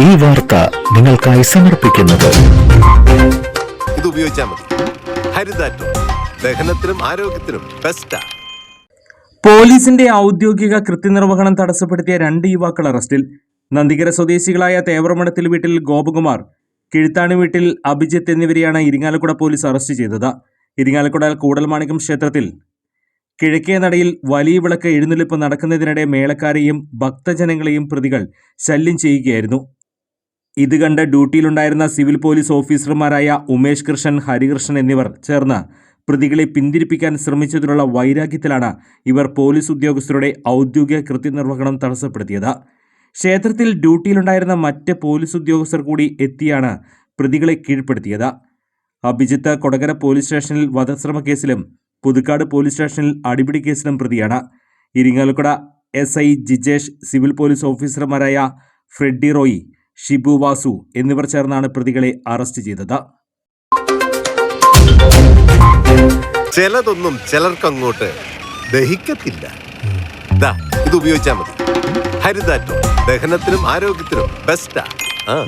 ഈ വാർത്ത നിങ്ങൾക്കായി സമർപ്പിക്കുന്നത്. ഇത് ഉപയോഗിച്ചാൽ മതി. ഹരിതാറ്റോ. ദഹനത്തിനും ആരോഗ്യത്തിനും ബെസ്റ്റാ പോലീസിന്റെ ഔദ്യോഗിക കൃത്യനിർവഹണം തടസ്സപ്പെടുത്തിയ രണ്ട് യുവാക്കൾ അറസ്റ്റിൽ. നന്ദികര സ്വദേശികളായ തേവറമഠത്തിൽ വീട്ടിൽ ഗോപകുമാർ കിഴുത്താണി വീട്ടിൽ അഭിജിത്ത് എന്നിവരെയാണ് ഇരിങ്ങാലക്കുട പോലീസ് അറസ്റ്റ് ചെയ്തത്. ഇരിങ്ങാലക്കുട കൂടൽമാണിക്യം ക്ഷേത്രത്തിൽ. കിഴക്കേ നടയിൽ വലിയ വിളക്ക് എഴുന്നള്ളിപ്പ് നടക്കുന്നതിനിടെ മേളക്കാരെയും ഭക്തജനങ്ങളെയും പ്രതികൾ ശല്യം ചെയ്യുകയായിരുന്നു. ഇത് കണ്ട് ഡ്യൂട്ടിയിലുണ്ടായിരുന്ന സിവിൽ പോലീസ് ഓഫീസർമാരായ ഉമേഷ് കൃഷ്ണൻ ഹരികൃഷ്ണൻ എന്നിവർ ചേർന്ന് പ്രതികളെ പിന്തിരിപ്പിക്കാൻ ശ്രമിച്ചതിലുള്ള വൈരാഗ്യത്തിലാണ് ഇവർ പോലീസ് ഉദ്യോഗസ്ഥരുടെ ഔദ്യോഗിക കൃത്യനിർവഹണം തടസ്സപ്പെടുത്തിയത്. ക്ഷേത്രത്തിൽ ഡ്യൂട്ടിയിലുണ്ടായിരുന്ന മറ്റ് പോലീസ് ഉദ്യോഗസ്ഥർ കൂടി എത്തിയാണ് പ്രതികളെ കീഴ്പ്പെടുത്തിയത്. അഭിജിത്ത് കൊടകര പോലീസ് സ്റ്റേഷനിൽ വധശ്രമ കേസിലും പുതുക്കാട് പോലീസ് സ്റ്റേഷനിൽ അടിപിടി കേസിലും പ്രതിയാണ്. Irinjalakuda S I Jijesh civil police ഓഫീസർമാരായ ഫ്രെഡി റോയി ഷിബു വാസു എന്നിവർ ചേർന്നാണ് പ്രതികളെ അറസ്റ്റ് ചെയ്തത്. ചിലതൊന്നും ചിലർക്കങ്ങോട്ട് ദഹിക്കത്തില്ല. ഇത് ഉപയോഗിച്ചാൽ മതി. ഹരിതാറ്റോ ദഹനത്തിനും ആരോഗ്യത്തിനും ബെസ്റ്റാ ആ.